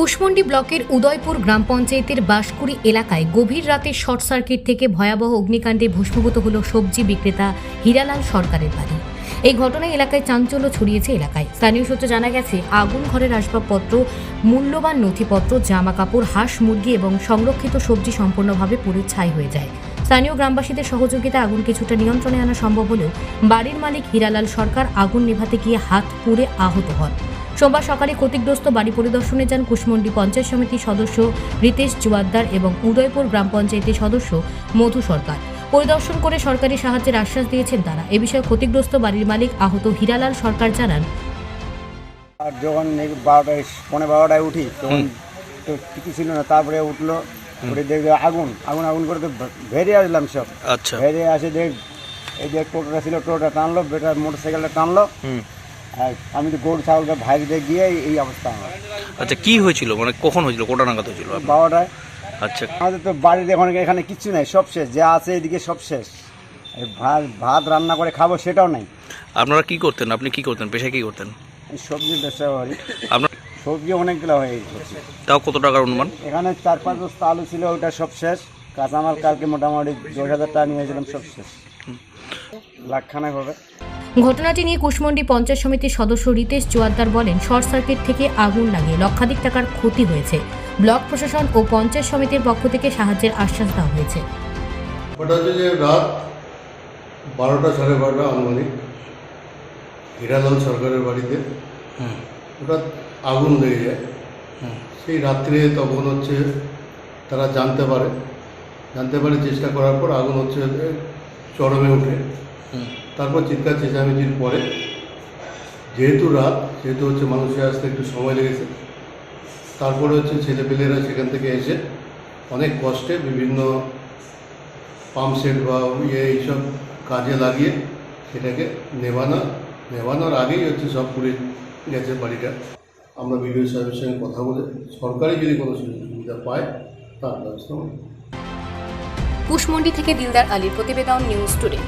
কুশমন্ডি ব্লকের উদয়পুর গ্রাম পঞ্চায়েতের বাঁশকুড়ি এলাকায় গভীর রাতে শর্ট সার্কিট থেকে ভয়াবহ অগ্নিকাণ্ডে ভস্মীভূত হল সবজি বিক্রেতা হীরালাল সরকারের বাড়ি। এই ঘটনায় এলাকায় চাঞ্চল্য ছড়িয়েছে এলাকায়। স্থানীয় সূত্রে জানা গেছে, আগুন ঘরের আসবাবপত্র, মূল্যবান নথিপত্র জামা কাপড় হাঁস, মুরগি এবং সংরক্ষিত সবজি সম্পূর্ণভাবে পুড়ে ছাই হয়ে যায়। স্থানীয় গ্রামবাসীদের সহযোগিতা আগুন কিছুটা নিয়ন্ত্রণে আনা সম্ভব হলেও বাড়ির মালিক হীরালাল সরকার আগুন নেভাতে গিয়ে হাত পুড়ে আহত হন। সোমবার সকালে ক্ষতিগ্রস্ত বাড়ি পরিদর্শনে যান কুশমন্ডি পঞ্চায়েত সমিতির সদস্য রিতেশ জুয়াদ্দার এবং উদয়পুর গ্রাম পঞ্চায়েতের সদস্য মধু সরকার। পরিদর্শন করে সরকারি সাহায্যের আশ্বাস দিয়েছেন তারা। এ বিষয়ে ক্ষতিগ্রস্ত বাড়ির মালিক আহত হীরালাল সরকার জানান। আর যখন বারোটায় পনেরো বারোটায় উঠি তখন তো কিছু ছিল না তারপরে উঠল উঠে দেখবে আগুন আগুন আগুন করে তো ভেরে আসলাম সব। আচ্ছা। ভেরে আসে দেখ এই যে টোটোটা ছিল টোটোটা টানলো বেটার মোটর সাইকেলটা টানলো আর আমি তো গরু ছাগলকে ভাগ দিয়ে গিয়ে এই- এই অবস্থা আমার। আচ্ছা কি হয়েছিল? মানে কখন হয়েছিল? কোটা নাগাদ হয়েছিল আপনার? বারোটায়। আচ্ছা। আমাদের তো বাড়িতে এখন এখানে কিচ্ছু নাই সব শেষ। যা আছে এদিকে সব শেষ। এই ভাত ভাত রান্না করে খাব সেটাও নাই। আপনারা কি করতেন? আপনি কি করতেন? পেশায় কি করতেন? এই সবজি ব্যবসা করি। আপনার সবজি অনেকগুলো হয়ে গেছে। তাও কত টাকার অনুমান? এখানে চার পাঁচ বস্তা আলু ছিল ওটা সব শেষ। কাঁচামাল কালকে মোটামুটি দশ হাজার টাকা নিয়েছিলাম সব শেষ। লাখখানেক হবে। ঘটনাটি নিয়ে কুশমন্ডি পঞ্চায়েত সমিতির সদস্য রিতেশ জোয়াদ্দার বলেন শর্ট সার্কিট থেকে আগুন লাগিয়ে লক্ষাধিক টাকার ক্ষতি হয়েছে। ব্লক প্রশাসন ও পঞ্চায়েত সমিতির পক্ষ থেকে সাহায্যের আশ্বাস দেওয়া হয়েছে। ওটা হচ্ছে যে রাত বারোটা সাড়ে বারোটা আনুমানিক হিরালাল সরকারের বাড়িতে হুম ওটা আগুন লেগে যায়। সেই রাত্রে তখন হচ্ছে তারা জানতে পারে জানতে পারে চেষ্টা করার পর আগুন হচ্ছে চরমে ওঠে হুম তারপর চিৎকার চেঁচামেচির পরে, যেহেতু রাত, সেহেতু হচ্ছে মানুষের আসতে একটু সময় লেগেছে, তারপরে হচ্ছে ছেলেপেলেরা সেখান থেকে এসে অনেক কষ্টে বিভিন্ন পাম্প সেট বা ইয়ে এইসব কাজে লাগিয়ে সেটাকে নেভানো, নেভানোর আগেই হচ্ছে সব পুড়ে গেছে বাড়িটা। আমরা বিডিও সাহেবের সঙ্গে কথা বলে সরকারি যদি কোনো সুবিধা পায়, তার ব্যবস্থা কুশমন্ডি থেকে দিলদার আলীর প্রতিবেদন নিউজ টুডে।